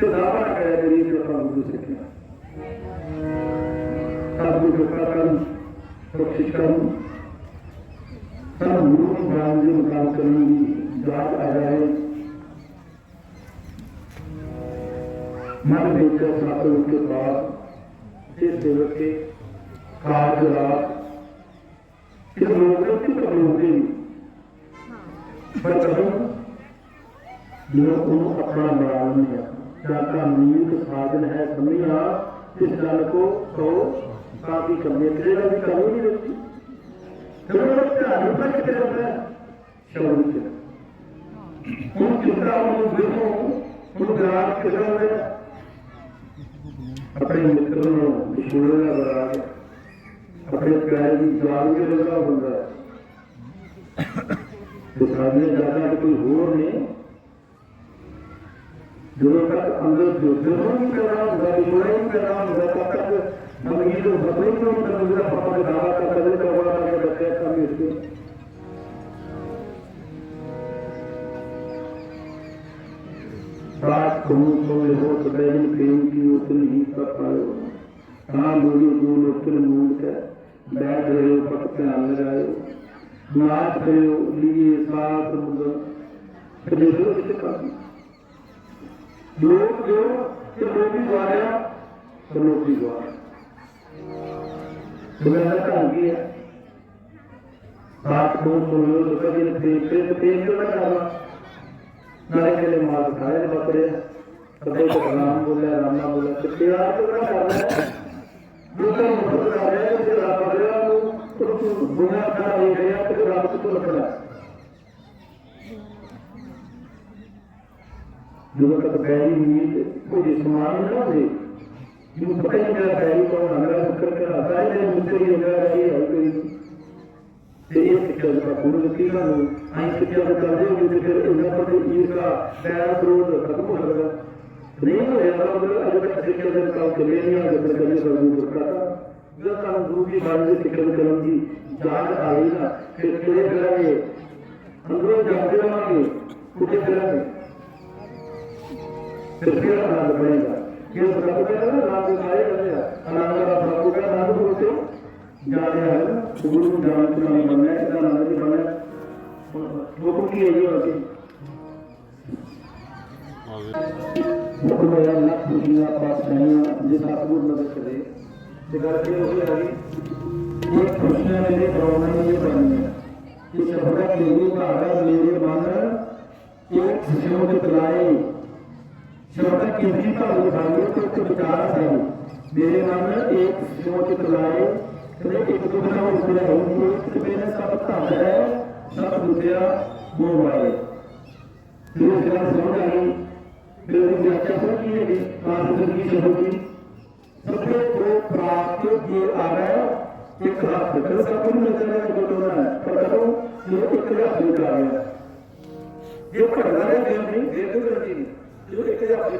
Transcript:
ਤੇ ਦਾਵਾ ਕਰਿਆ ਕਰੀ ਕਿ ਆਪਾਂ ਗੁਰੂ ਸਿੱਖਿਆ ਸਭ ਨੂੰ ਕਿਰਪਾ ਕਰਨ, ਬਖਸ਼ਿਸ਼ ਕਰਨ। ਸਾਨੂੰ ਗੁਰੂ ਨੂੰ ਗਿਆਨ ਦੇ ਮੁਕਾਮ ਕਰਨ ਦੀ ਦਾਤ ਆ ਜਾਏ। ਮਨ ਵਿੱਚ ਸਤਿਗੁਰ ਕੇ ਬਾਅਦ ਤੇ ਸੇਵਕ ਕੇ ਕਾਰਜ ਰਾਤ। ਕਿ ਲੋਕ ਕਿ ਲੋਕ ਨਹੀਂ ਪਰ ਕਦੋਂ? ਲੋਕ ਨੂੰ ਆਪਣਾ ਬਣਾ ਲੈਂਦੇ ਆ ਜਾਂ ਤਾਂ ਨੀਤ ਸਾਧਨ ਹੈ ਸਮਝਿਆ ਇਸ ਗੱਲ ਕੋ ਕਹੋ ਕਾਫੀ ਕਮੇ ਤੇਰੇ ਵੀ ਕਮੀ ਨਹੀਂ ਦਿੱਤੀ ਕਿਉਂ ਧਿਆਨ ਪਰ ਕਿਤੇ ਹੁੰਦਾ ਸ਼ਬਦ ਚ ਹੁਣ ਚਿੰਤਾ ਨੂੰ ਦੇਖੋ ਹੁਣ ਗਰਾਜ ਕਿਦਾਂ ਹੋਇਆ ਆਪਣੇ ਮਿੱਤਰ ਨੂੰ ਵਿਛੋੜੇ ਦਾ ਗਰਾਜ جو تک اندر جو جرمانی کا نام ہے ابراہیم کا نام ہے تب تک ہم یہ جو حسینوں کا نظر پاپا کے دعویٰ کا قدر کا بڑا کرنے کا کیا کام ہے اس کو سات کھون کو لے ہو سبیجن کھین کی اتنی ہی سب پائے ہو کہاں بولی اتنی اتنی مون کے بیٹھ رہے ہو پکت پہ آنے رہے ہو نات رہے ہو لیے سات مزر تجھے ہو اتنی کافی لوگ جو سلوکی گوایا سلوکی دوارا بغیر کر گیا بات کو سنو تو کبھی پیٹ پیٹ پیٹ نہ کرنا نہ کے لیے مال کھائے بکرے کبھی تو رام بولے رام نہ بولے، تو پیار تو کرنا کر رہے جو تو مطلب کر رہے ہیں جو رب کرے تو بنا کھڑا ہو گیا تو آپ کو تو رکھنا ہے۔ యువతకు బ్యారీ మీద کوئی سامان نہ دے جو پتہ ہی میرا بیری کون ہمارا فکر کر رہا ہے مجھ سے یہ لگا رہی ہے کوئی یہ فکر کا پورا لکیلا نو آئیں فکر کر دے جو فکر انہاں پر یہ کا بیان روز ختم ہو گیا نہیں ہو رہا مگر اگر تک فکر کا کام نہیں اور اگر کرنے کا ضرور کرتا تھا۔ جب کام ضرور کی بات سے فکر کرم جی جان آئی نا پھر تیرے گھر میں اندروں جاتے ہوں گے کچھ گھر میں تو پھر آنند بنے گا یہ سب کا نام دکھائے کرتے ہیں آنند کا سب کا نام بولتے جانے ہیں گرو جان کا نام بننا ہے اتنا نام نہیں بننا ہے حکم کی ہے یہ ہوتی حکم ہے اللہ خوشیاں پاس چاہیے جس حکومت مدد کرے سکھر کے ہوگی آگے یہ خوشیاں میرے پرونا میں یہ بنی ہے یہ سفر میرے بارہ میرے بارہ ایک خوشیوں کے پلائے شرکت کسی کا پر تو اس کو بچانا چاہیے میرے من ایک سیوں کے تلائے تو ایک دوسرا ہو ہوں گے تو اس میں نے سب تاہر ہے سب دوسرا وہ بھائی پھر جب سمجھ آئی میرے ان کی اچھا سو کی ہے پاس زندگی سے ہوگی سب سے کو پراپت یہ آ رہا ہے ایک ہاتھ پھر سب کو نظر ہے جو دونا ہے پر کرو یہ ایک ہاتھ آ رہا ہے یہ پڑھ رہا ہے دیو نہیں دیو نہیں Do it because I'll be